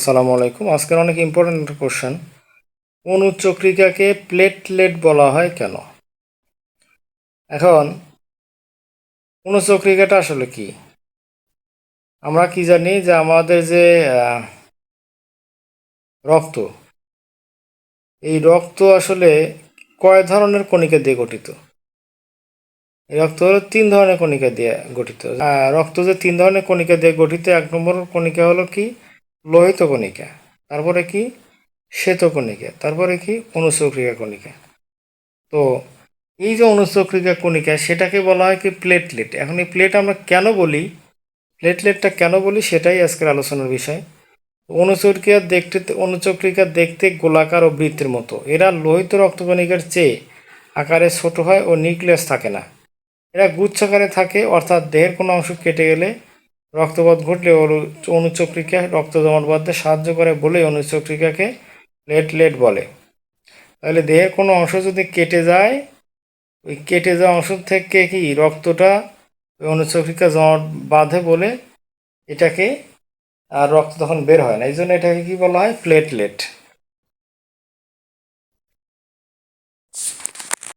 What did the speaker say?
আসসালামু আলাইকুম। আজকের অনেক ইম্পর্টেন্ট কোশ্চেন কোন উচ্চক্রিকাকে প্লেটলেট বলা হয় কেন? এখন অনুচক্রিকাটা আসলে কি? আমরা কি জানি যে আমাদের যে রক্ত, এই রক্ত আসলে কয় ধরনের কণিকা দিয়ে গঠিত? এই রক্ত হলো তিন ধরনের কণিকা দিয়ে গঠিত। রক্ত যে তিন ধরনের কণিকা দিয়ে গঠিত, এক নম্বর কণিকা হলো কি? লোহিত কণিকা, তারপরে কি শ্বেত কণিকা, তারপরে কি অনুচক্রিকা কণিকা। তো এই যে অনুচক্রিকা কণিকা, সেটাকে বলা হয় কি প্লেটলেট। এখন এই প্লেট আমরা কেন বলি? প্লেটলেটটা কেন বলি সেটাই আজকের আলোচনার বিষয়। অনুচক্রিয়া দেখতে, অনুচক্রিকা দেখতে গোলাকার ও বৃত্তের মতো। এরা লোহিত রক্তকণিকার চেয়ে আকারে ছোট হয় ও নিউক্লিয়াস থাকে না। এরা গুচ্ছাকারে থাকে, অর্থাৎ দেহের কোনো অংশ কেটে গেলে রক্তপাত ঘটলে অনু- অনুচক্রিকা রক্ত জমাট বাঁধতে সাহায্য করে বলেই অনুচক্রিকাকে প্লেটলেট বলে। তাহলে দেহের কোনো অংশ যদি কেটে যায়, ওই কেটে যাওয়া অংশ থেকে কি রক্তটা ওই অনুচক্রিকা জমাট বাঁধে বলে এটাকে আর রক্ত তখন বের হয় না। এই জন্য এটাকে কী বলা হয়? প্লেটলেট।